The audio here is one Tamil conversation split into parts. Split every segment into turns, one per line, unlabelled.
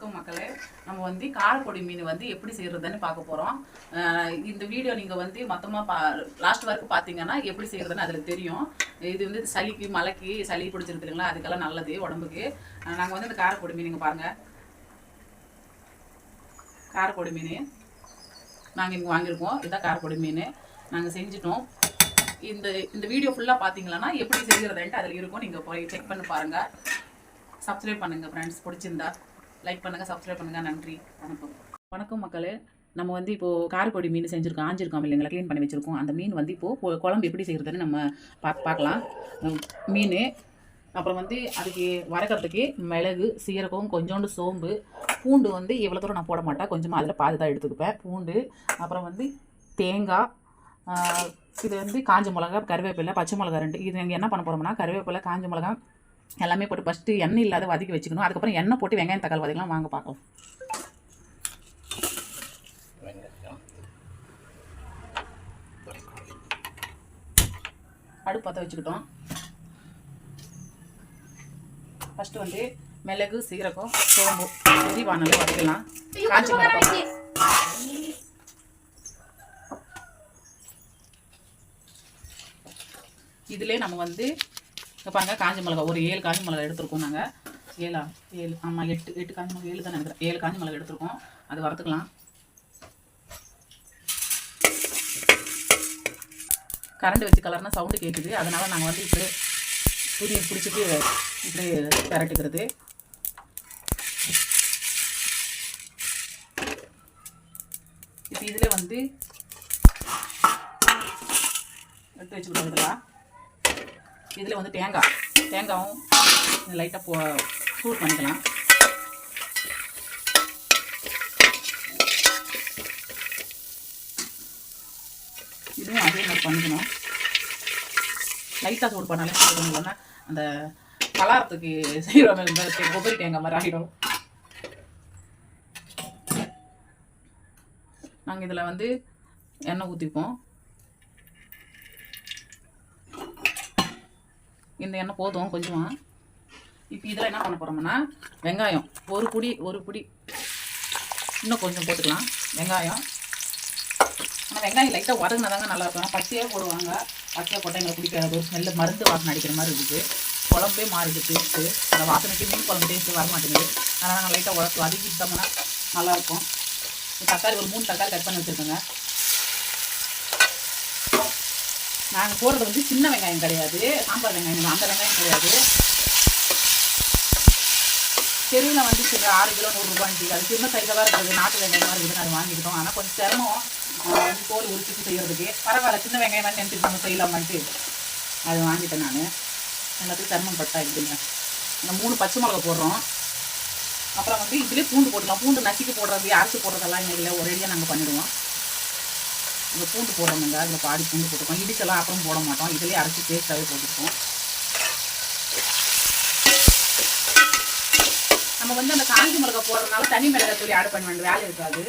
வணக்கம் மக்களே. நம்ம வந்து காரப்பொடி மீன் வந்து எப்படி செய்யறதுன்னு பார்க்க போறோம். இந்த வீடியோ நீங்க வந்து மொத்தமா பா லாஸ்ட் வரைக்கும் பார்த்தீங்கன்னா எப்படி செய்யறதுன்னு அதுல தெரியும். இது வந்து சளிக்கு மலைக்கு சளி பிடிச்சிருக்குங்களா அதுக்கெல்லாம் நல்லது உடம்புக்கு. நாங்கள் நாங்க வந்து இந்த காரப்பொடி மீன் இங்க பாருங்க. காரப்பொடி மீன். நாங்கள் இங்கே வாங்கியிருக்கோம். இதுதான் காரப்பொடி மீன். நாங்கள் செஞ்சிட்டோம். இந்த இந்த வீடியோ ஃபுல்லாக பார்த்தீங்கன்னா எப்படி செய்கிறதுன்ட்டு அதில் இருக்கும். நீங்கள் போய் செக் பண்ணி பாருங்கள் சப்ஸ்கிரைப் பண்ணுங்கள் ஃப்ரெண்ட்ஸ் பிடிச்சிருந்தா. லைக் பண்ணுங்கள் சப்ஸ்கிரைப் பண்ணுங்கள் நன்றி வணக்கம். வணக்கம் மக்களே. நம்ம வந்து இப்போது காரக்கொடி மீன் செஞ்சுருக்கோம் ஆஞ்சிருக்கோம் இல்லைங்களா? க்ளீன் பண்ணி வச்சுருக்கோம். அந்த மீன் வந்து இப்போது குழம்பு எப்படி செய்கிறதுன்னு நம்ம பார்க்க பார்க்கலாம். மீன் அப்புறம் வந்து அதுக்கு வதக்கிறதுக்கு மிளகு சீரகம் கொஞ்சோண்டு சோம்பு பூண்டு வந்து இவ்வளோ தூரம் நான் போட மாட்டேன். கொஞ்சமாக அதில் பாதி தான் எடுத்துக்குப்பேன் பூண்டு அப்புறம் வந்து தேங்காய் இது வந்து காஞ்ச மிளகா கருவேப்பிலை பச்சை மிளகா ரெண்டு. இது நாங்கள் என்ன பண்ண போகிறோம்னா கருவேப்பிலை காஞ்ச மிளகா எல்லாமே போட்டு ஃபஸ்ட்டு எண்ணெய் இல்லாத வதக்கி வச்சுக்கணும். அதுக்கப்புறம் எண்ணெய் போட்டு வெங்காயம் தக்காளி வதக்கலாம் வாங்க பார்க்கலாம் அடுப்பு பற்ற வச்சுக்கிட்டோம். ஃபஸ்ட்டு வந்து மிளகு சீரகம் சோம்பு இஞ்சி வானல் வதக்கலாம். காஞ்சி மிளகாய் இதிலே நம்ம வந்து இங்க பாருங்க காஞ்சி மிளகா. ஒரு ஏழு காஞ்சி மிளகா எடுத்திருக்கோம் நாங்கள் ஏழா? ஏழு. ஆமாம் எட்டு. எட்டு காஞ்சி மிளகா ஏழு தான் நினைக்கிறேன் ஏழு காஞ்சி மிளகா எடுத்திருக்கோம். அது வறுத்துக்கலாம். கரண்ட் வச்சு கலர்னா சவுண்டு கேட்குது அதனால் நாங்கள் வந்து இப்படி புதிய பிடிச்சிட்டு இப்படி பரட்டுக்கிறது. இப்போ இதில் வந்து எடுத்து வச்சுக்கிட்டு வந்துடலாம் இதில் வந்து தேங்காய் தேங்காயும் லைட்டாக போ சூட் பண்ணிக்கலாம். இதுவும் அதே மாதிரி பண்ணிக்கணும். லைட்டாக சூடு பண்ணாலே போதும் இல்லைன்னா அந்த பலாரத்துக்கு செய்கிற இந்த கொಬ್ಬரி தேங்காய் மாதிரி ஆகிடும். நாங்கள் இதில் வந்து எண்ணெய் ஊற்றிப்போம் இந்த எண்ணெய் போதும் கொஞ்சமாக இப்போ இதில் என்ன பண்ண போகிறோம்னா வெங்காயம். ஒரு புடி ஒரு புடி இன்னும் கொஞ்சம் போட்டுக்கலாம். வெங்காயம். ஆனால் வெங்காயம் லைட்டாக வதங்கினா தாங்க நல்லா பச்சையாக போடுவாங்க. பச்சையாக போட்டால் எங்களுக்கு பிடிக்காது. ஒரு ஸ்மெல்லு மருந்து வாசனை அடிக்கிற மாதிரி இருக்குது. குழம்பே மாறிடுது டேஸ்ட்டு அந்த வாசனைக்கு மீன் குழம்பு டேஸ்ட்டு வர மாட்டேங்குது. அதனால் நாங்கள் லைட்டாக உடச்சு வதக்கிட்டோம்னா நல்லாயிருக்கும் தக்காளி ஒரு மூணு தக்காளி கட் பண்ணி வச்சுருக்கோங்க. நாங்கள் போடுறது வந்து சின்ன வெங்காயம் கிடையாது. சாம்பார் வெங்காயம் அந்த வெங்காயம் கிடையாது. தெருவில் வந்து சில ஆறு கிலோ நூறுரூபான்ட்டு அது சின்ன சைஸாக தான் இருக்குது நாட்டு வெங்காயம் மாதிரி இருக்குது அது வாங்கிக்கிட்டோம். ஆனால் கொஞ்சம் சிரமம். வந்து தோல் உரிச்சிட்டு செய்யறதுக்கு. பரவாயில்ல சின்ன வெங்காயம் மாதிரி நினச்சிட்டு நம்ம செய்யலாமான்ட்டு. அது வாங்கிட்டேன் நான். எல்லாத்துக்கும் சிரமம் பட்டா இருக்குங்க இந்த மூணு பச்சை மிளகா போடுறோம். அப்புறம் வந்து இதுலேயே பூண்டு போட்டுக்கலாம். பூண்டு நசுக்கி போடுறது அரைச்சி போடுறதெல்லாம் எங்கள் இல்லை. ஒரேடியாக நாங்கள் பண்ணிடுவோம். இந்த பூண்டு போடணுங்க. அதில் பாடி பூண்டு போட்டுக்கோம் இடிச்செல்லாம் அப்புறம் போட மாட்டோம். இதுலேயே அரைச்சி பேஸ்ட்டாகவே போட்டுக்கோம் நம்ம வந்து அந்த காஞ்சி மிளகாய் போடுறதுனால தனி மிளகாய் தூள் ஆட் பண்ண வேண்டிய வேலை இருக்காது.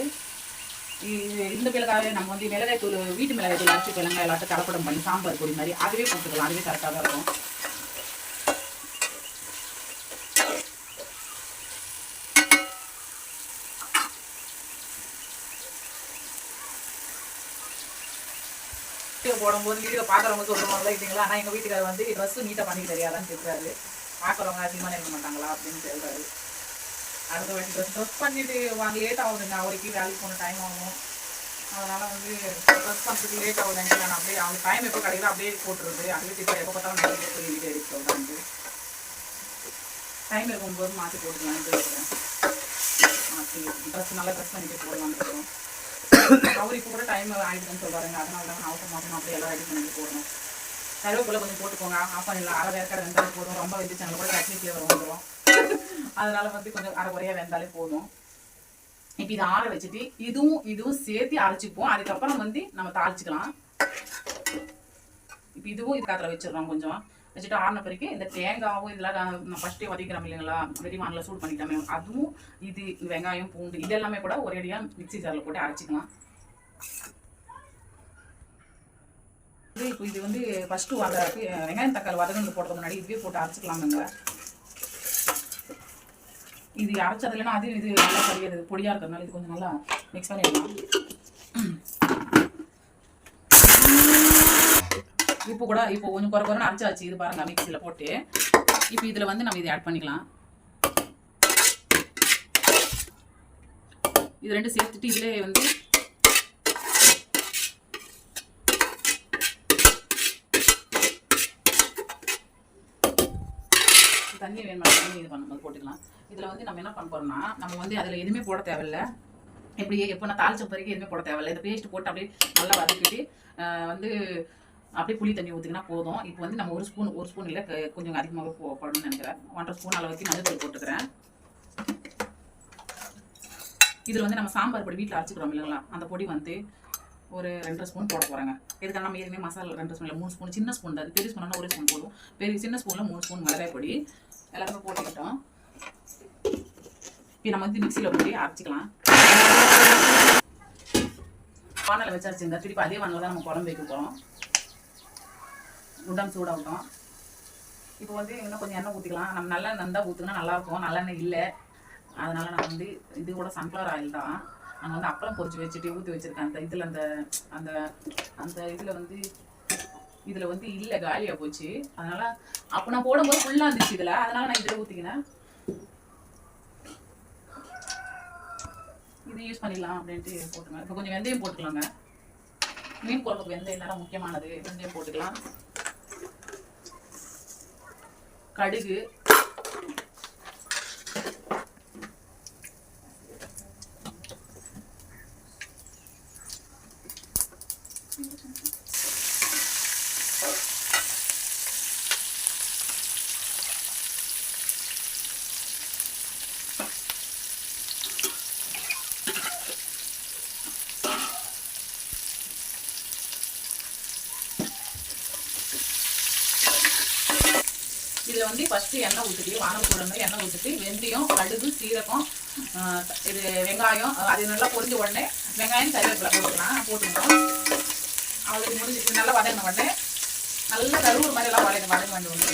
இந்த மிளகாய் நம்ம வந்து மிளகாய் தூள் வீட்டு மிளகாய் தூள் அரைச்சி கிழங்காய் எல்லாத்தையும் கலப்படம் பண்ணி சாம்பார் பொடி மாதிரி அதுவே போட்டுக்கலாம் அதுவே கரெக்டாக தான் இருக்கும். வீடியோ போடும்போது வீடியோ பார்க்குறவங்க சொல்கிறவங்க இல்லைங்களா? ஆனால் எங்கள் வீட்டுக்காரர் வந்து ட்ரெஸ்ஸு நீட்டாக பண்ணிக்க தெரியாதான்னு கேட்குறாரு பார்க்குறவங்க அதிகமாக இருக்க மாட்டாங்களா? அப்படின்னு சொல்கிறாரு அடுத்த வாட்டி ட்ரெஸ் ட்ரெஸ் பண்ணிட்டு வாங்க லேட் ஆகுதுங்க அவருக்கு வேலைக்கு போன டைம் ஆகும். அதனால் வந்து ட்ரெஸ் பண்ணுறதுக்கு லேட் ஆகுதுங்க நான் அப்படியே அவங்க டைம் எப்போ கிடைக்கல அப்படியே போட்டுருது அதுவே இப்போ எப்போ பார்த்தாலும் நான் போய் வீடியோ எடுத்து சொல்கிறாங்க டைம் இருக்கும்போது மாற்றி போட்டுக்கலான்ட்டு மாற்றி ட்ரெஸ் நல்லா ட்ரெஸ் பண்ணிட்டு போடலான்னு இருக்கோம். அவர் இப்போ கூட டைம் ஆகிடுதுன்னு சொல்றாருங்க அதனால தான் அவசரம் மாசம் அப்படியே எல்லாம் ரெடி பண்ணி போடணும். கருவேப்பிலை கொஞ்சம் போட்டுக்கோங்க. ஆஃப் பண்ணிடலாம் அரை வேர்க்கடை வெந்தாலே போதும். ரொம்ப வெந்துச்சாங்க கூட சட்னி ஃப்ளேவர் வந்துடும் அதனால வந்து கொஞ்சம் அரை குறையா வெந்தாலே போதும். இப்போ இதை ஆற வச்சுட்டு இதுவும் இதுவும் சேர்த்து அரைச்சிப்போம் அதுக்கப்புறம் வந்து நம்ம தாளிச்சுக்கலாம். இப்போ இதுவும் இது காத்துல வச்சிடறோம் கொஞ்சம். வச்சுட்டு ஆறின பிறகு இந்த தேங்காவும் இதெல்லாம் நான் ஃபஸ்ட்டே வதக்கிறோம் இல்லைங்களா? வெறிவானில் சூடு பண்ணிக்காம அதுவும் இது வெங்காயம் பூண்டு இது எல்லாமே கூட ஒரேடியாக மிக்ஸி ஜாரில் போட்டு அரைச்சிக்கலாம். இது இப்போ இது வந்து ஃபஸ்ட்டு வதக்கு வெங்காயம் தக்காளி வதங்கு போடுறது முன்னாடி இதுவே போட்டு அரைச்சிக்கலாமுங்க இது அரைச்சது இல்லைன்னா அது இது நல்லா படியாது பொடியாக இருக்கிறதுனால இது கொஞ்சம் நல்லா மிக்ஸ் பண்ணிடலாம். இப்போ கூட இப்போ கொஞ்சம் குறை குறைன்னு அரைச்சாச்சு இது பாருங்க மிக்சியில் போட்டு. இப்போ இதில் வந்து நம்ம இதை ஆட் பண்ணிக்கலாம். இது ரெண்டும் சேர்த்துட்டு இதிலே வந்து தண்ணி வேணுமா? தண்ணி இது பண்ணும்போது போட்டுக்கலாம். இதில் வந்து நம்ம என்ன பண்ண போறோம்னா நம்ம வந்து அதில் எதுவுமே போட தேவையில்ல. எப்படி எப்போ நான் தாளிச்ச பிறகு எதுவுமே போட தேவையில்லை. இந்த பேஸ்ட் போட்டு அப்படியே நல்லா வதக்கிட்டு வந்து அப்படியே புளி தண்ணி ஊற்றுக்கினா போதும். இப்போ வந்து நம்ம ஒரு ஸ்பூன் ஒரு ஸ்பூன் இல்லை கொஞ்சம் அதிகமாக போ போடணும்னு நினைக்கிறேன். ஒன்றரை ஸ்பூன் அளவுக்கு மஞ்சள் போட்டுக்கிறேன். இதில் வந்து நம்ம சாம்பார் பொடி வீட்டில் அரைச்சிக்கிறோம் இல்லைங்களா? அந்த பொடி வந்து ஒரு ரெண்டரை ஸ்பூன் போட போகிறாங்க இதுக்காக நம்ம ஏற்கனவே மசாலா ரெண்டு ஸ்பூன் இல்லை மூணு ஸ்பூன் சின்ன ஸ்பூன் தான். அது பெரிய ஸ்பூன்னா ஒரு ஸ்பூன் போதும். பெரிய சின்ன ஸ்பூனில் மூணு ஸ்பூன் மிளகாய் பொடி. எல்லாத்தையும் போட்டுக்கிட்டோம். இப்போ நம்ம வந்து மிக்சியில் போட்டு அரைச்சிக்கலாம். வானலை வச்சாச்சுங்க. திருப்பி அதே வானலை தான் நம்ம குழம்பு வைக்க போகிறோம் உடம்பு சூடாகட்டும். இப்போ வந்து இன்னும் கொஞ்சம் எண்ணெய் ஊற்றிக்கலாம் நம்ம நல்லெண்ணெய் இருந்தால் ஊற்றுனா நல்லாயிருக்கும். நல்லெண்ணெய் இல்லை. அதனால் நான் வந்து இது கூட சன்ஃப்ளவர் ஆயில் தான். நாங்கள் வந்து அப்பளம் பொறிச்சு வச்சுட்டு ஊற்றி வச்சுருக்கேன். அந்த இதில் அந்த அந்த அந்த இதில் வந்து இதில் வந்து இல்லை காலியாக போச்சு. அதனால் அப்போ நான் போடும்போது ஃபுல்லாக இருந்துச்சு இதில். அதனால் நான் இதில் ஊற்றிக்கினேன் இது யூஸ் பண்ணிடலாம் அப்படின்ட்டு போட்டுங்க இப்போ கொஞ்சம் வெந்தயம் போட்டுக்கலாங்க. மீன் குழம்புக்கு வெந்தயம் நேரம் முக்கியமானது. வெந்தயம் போட்டுக்கலாம். கடுகு இதில் வந்து ஃபஸ்ட்டு எண்ணெய் ஊற்றிட்டு வானம் போடணும் எண்ணெய் ஊற்றிட்டு வெந்தயம் கடுகு சீரகம் இது வெங்காயம் அது நல்லா பொரிஞ்ச உடனே வெங்காயம் கருவேப்பிலை போட்டுக்கலாம். போட்டுக்கணும் அவளுக்கு முடிஞ்சிட்டு நல்லா வதங்கின உடனே நல்லா கருவுற மாதிரி எல்லாம் வதங்க வதங்க வேண்டிய ஒன்று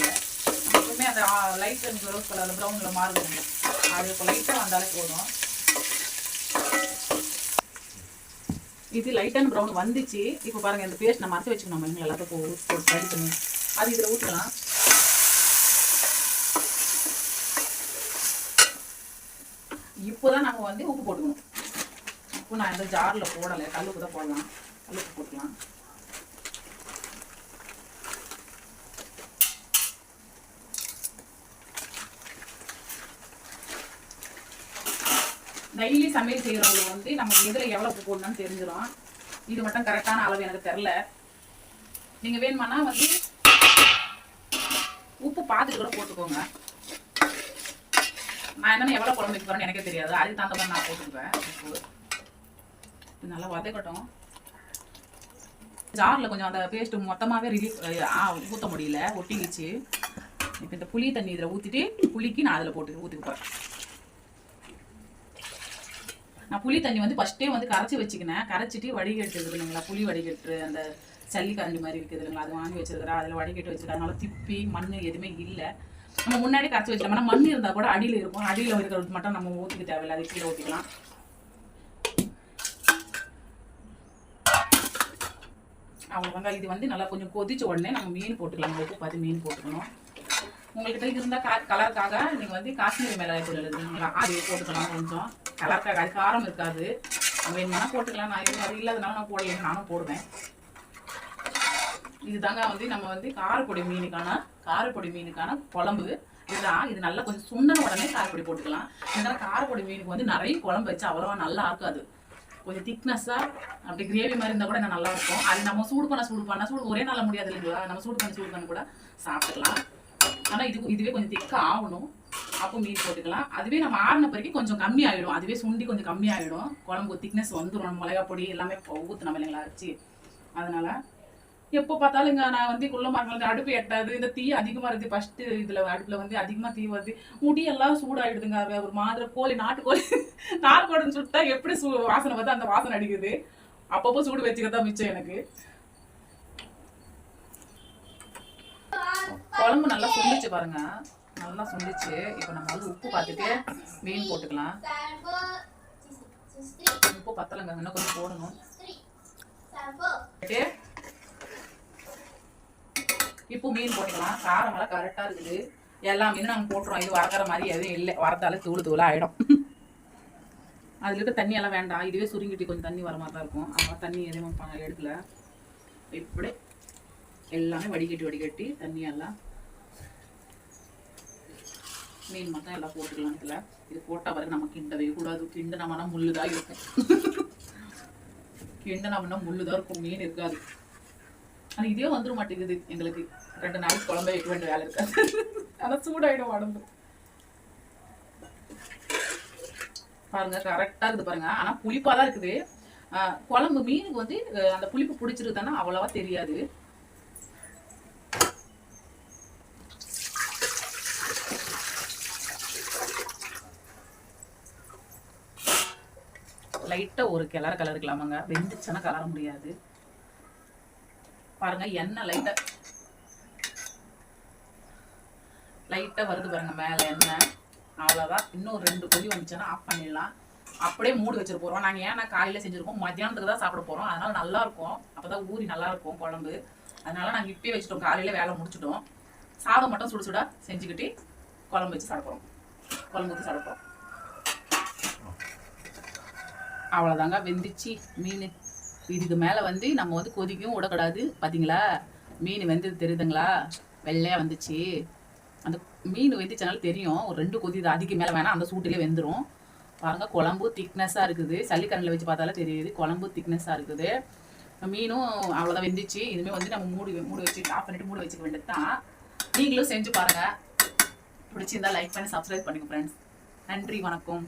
எப்பவுமே அந்த லைட் ரோஸ் கலர் ப்ரௌனில் மாறுது அது இப்போ லைட்டாக வந்தாலே போதும். இது லைட் அண்ட் ப்ரௌன் வந்துச்சு. இப்போ பாருங்கள் இந்த பேஸ்ட் நம்ம மறைச்சி வச்சுக்கணும் நம்ம எல்லாத்துக்கும் போட்டு பண்ணி. அது இதில் ஊற்றலாம் இப்போதான் நம்ம வந்து உப்பு போட்டுக்கணும் உப்பு. நான் இந்த ஜாரில் போடலை. கல்லுக்கு தான் போடலாம். கல்லுக்கு போட்டுக்கலாம். டெய்லி சமையல் செய்கிறவங்க வந்து நமக்கு எதில் எவ்வளோ உப்பு போடணும்னு தெரிஞ்சிடும் இது மட்டும் கரெக்டான அளவு எனக்கு தெரில நீங்கள் வேணுமானா வந்து உப்பு பார்த்துட்டு கூட போட்டுக்கோங்க. நான் என்னென்ன எவ்வளோ குழம்பு வைக்க போறேன்னு எனக்கே தெரியாது. அதுக்கு தகுந்த மாதிரி நான் போட்டுக்குவேன். உப்பு இது நல்லா வதக்கட்டும். ஜாரில் கொஞ்சம் அந்த பேஸ்ட் மொத்தமாகவே ரிலீஃப் ஊற்ற முடியல. ஒட்டிக்கிச்சு. இப்போ இந்த புளி தண்ணி இதில் ஊற்றிட்டு புளிக்கு நான் அதில் போட்டு ஊற்றி நான் புளி தண்ணி வந்து ஃபஸ்ட்டே வந்து கரைச்சி வச்சுக்கினேன். கரைச்சிட்டு வடிகட்டு இருக்குதுங்களா புளி வடிகட்டு அந்த சல்லி கரண்டி மாதிரி இருக்குது இல்லைங்களா அது வாங்கி வச்சுருக்கிறேன். அதில் வடிகட்டு வச்சுருக்கேன். அதனால திப்பி மண் எதுவுமே இல்லை. நம்ம முன்னாடி கரைச்சி வச்சிட்டோம்னா மண் இருந்தால் கூட அடியில் இருக்கும். அடியில் இருக்கிறது மட்டும் நம்ம ஊற்றிக்க தேவையில்லை. அது கீழே ஊற்றிக்கலாம் அவ்வளோதாங்க இது வந்து நல்லா கொஞ்சம் கொதிச்ச உடனே நம்ம மீன் போட்டுக்கலாம். உங்களுக்கு பார்த்து மீன் போட்டுக்கணும். உங்கள்கிட்ட இருந்தால் கா கலருக்காக நீங்கள் வந்து காஷ்மீரி மிளகாய் தூள் எழுதுங்களா அது போட்டுக்கலாம் கொஞ்சம். கலருக்காக அது காரம் இருக்காது. வேணுமானா போட்டுக்கலாம். நான் இது மாதிரி இல்லாதனால நான் போடல நானும் போடுவேன். இதுதாங்க வந்து நம்ம வந்து காரப்பொடி மீனுக்கான காரப்பொடி மீனுக்கான குழம்பு. இதுதான் இது நல்லா கொஞ்சம் சுண்டன உடனே காரப்பொடி போட்டுக்கலாம். இதனால காரப்பொடி மீனுக்கு வந்து நிறைய குழம்பு வச்சு அவ்வளோவா நல்லா ஆக்காது கொஞ்சம் திக்னஸ்ஸாக அப்படி கிரேவி மாதிரி இருந்தால் கூட நல்லா இருக்கும். அது நம்ம சூடு பண்ண சூடு பண்ண சூடு ஒரே நாள் முடியாது இல்லைங்களா? நம்ம சூடு பண்ணி சூடு பண்ண கூட சாப்பிட்டுக்கலாம். ஆனால் இது இதுவே கொஞ்சம் திக்காக ஆகணும். அப்போ மீன் போட்டுக்கலாம். அதுவே நம்ம ஆடின பிறகு கொஞ்சம் கம்மி ஆகிடும் அதுவே சுண்டி கொஞ்சம் கம்மி ஆகிடும் குழம்பு திக்னஸ் வந்துடும் மிளகா பொடி எல்லாமே ஊற்றினோம் இல்லைங்களா வச்சு அதனால் எப்போ பார்த்தாலும் இங்க நான் வந்து குள்ள மரங்கள் அடுப்பு எட்டாது இந்த தீ அதிகமா இருக்கு. ஃபர்ஸ்ட் இதுல அடுப்புல வந்து அதிகமா தீ வருது. முடி எல்லாம் சூடாயிடுதுங்க ஒரு மாதிரி கோழி நாட்டுக்கோழி நாட்டுக்கோழின்னு சுட்டா எப்படி சூ வாசனை வருது அந்த வாசனை அடிக்குது. அப்பப்போ சூடு வச்சுக்கதான் மிச்சம் எனக்கு. குழம்பு நல்லா சுண்டிச்சு பாருங்க. நல்லா சொல்லிச்சு இப்போ நம்ம வந்து உப்பு பார்த்துட்டு மீன் போட்டுக்கலாம். உப்பு பத்தலைங்க இன்னும் கொஞ்சம் போடணும். இப்போ மீன் போட்டுக்கலாம். காரமெல்லாம் கரெக்டாக இருக்குது. எல்லா மீனும் நாங்கள் போட்டுருவோம் இது வரக்கிற மாதிரி எதுவும் இல்லை. வரத்தால தூள் தூளாக ஆகிடும் அதில் இருக்க தண்ணி எல்லாம் வேண்டாம். இதுவே சுருங்கிட்டு கொஞ்சம் தண்ணி வர மாதிரி தான் இருக்கும். அதனால் தண்ணி எதுவும் எடுக்கல. இப்படி எல்லாமே வடிகட்டி வடிகட்டி தண்ணி எல்லாம் மீன் மட்டும் எல்லாம் போட்டுக்கலாம் இதில். இது போட்டால் பிறகு நம்ம கிண்டவே கூடாது. கிண்டு நம்மனா முள்ளுதான் இருக்கும். கிண்டு முள்ளு தான் இருக்கும். மீன் இருக்காது. ஆனால் இதே வந்துட மாட்டேங்குது. எங்களுக்கு ரெண்டு நாளைக்கு குழம்பே வைக்க வேண்டிய வேலை இருக்காது. ஆனால் சூடாயிடும் உடம்பு. பாருங்க கரெக்டாக இருக்குது பாருங்க. ஆனால் புளிப்பாக தான் இருக்குது. குழம்பு மீனுக்கு வந்து அந்த புளிப்பு பிடிச்சிருக்குதானா அவ்வளவா தெரியாது. லைட்டாக ஒரு கிளற கலருக்கலாமாங்க வெந்துச்சுன்னா கலர முடியாது. பாருங்க எண்ணெய் லைட்டாக லைட்டாக வருது பாருங்க மேலே எண்ணெய். அவ்வளோதான் இன்னும் ரெண்டு கொதி வந்துச்சுன்னா ஆஃப் பண்ணிடலாம். அப்படியே மூடி வச்சிட்டு போகிறோம் நாங்கள் ஏன்னா காலையில் செஞ்சுருக்கோம் மத்தியானத்துக்கு தான் சாப்பிட போகிறோம் அதனால நல்லா இருக்கும். அப்போ தான் ஊறி நல்லா இருக்கும் குழம்பு. அதனால நாங்கள் இப்பயே வச்சுட்டோம். காலையில் வேலை முடிச்சிட்டோம். சாதம் மட்டும் சுடு சுடா செஞ்சுக்கிட்டு குழம்பு வச்சு சாப்பிட்றோம் குழம்பு ஊற்றி சாப்பிட்றோம் அவ்வளோதாங்க வெந்துச்சு மீன் இதுக்கு மேலே வந்து நம்ம வந்து கொதிக்கும் விடக்கூடாது. பார்த்தீங்களா மீன் வெந்தது தெரியுதுங்களா? வெள்ளையாக வந்துச்சு. அந்த மீன் வெந்துச்சனால தெரியும். ஒரு ரெண்டு கொதி அதுக்கு மேலே வேணாம் அந்த சூட்டிலே வெந்துடும் பாருங்கள் குழம்பு திக்னஸாக இருக்குது. சளிக்கண்ணில் வச்சு பார்த்தாலே தெரியுது. குழம்பு திக்னஸாக இருக்குது. மீனும் அவ்வளோதான் வெந்துச்சு. இனிமேல் வந்து நம்ம மூடி மூடி வச்சு ஆஃப் பண்ணிட்டு மூடி வச்சுக்க வேண்டியது தான் நீங்களும் செஞ்சு பாருங்கள் பிடிச்சிருந்தா லைக் பண்ணி சப்ஸ்கிரைப் பண்ணுங்கள் ஃப்ரெண்ட்ஸ் நன்றி வணக்கம்.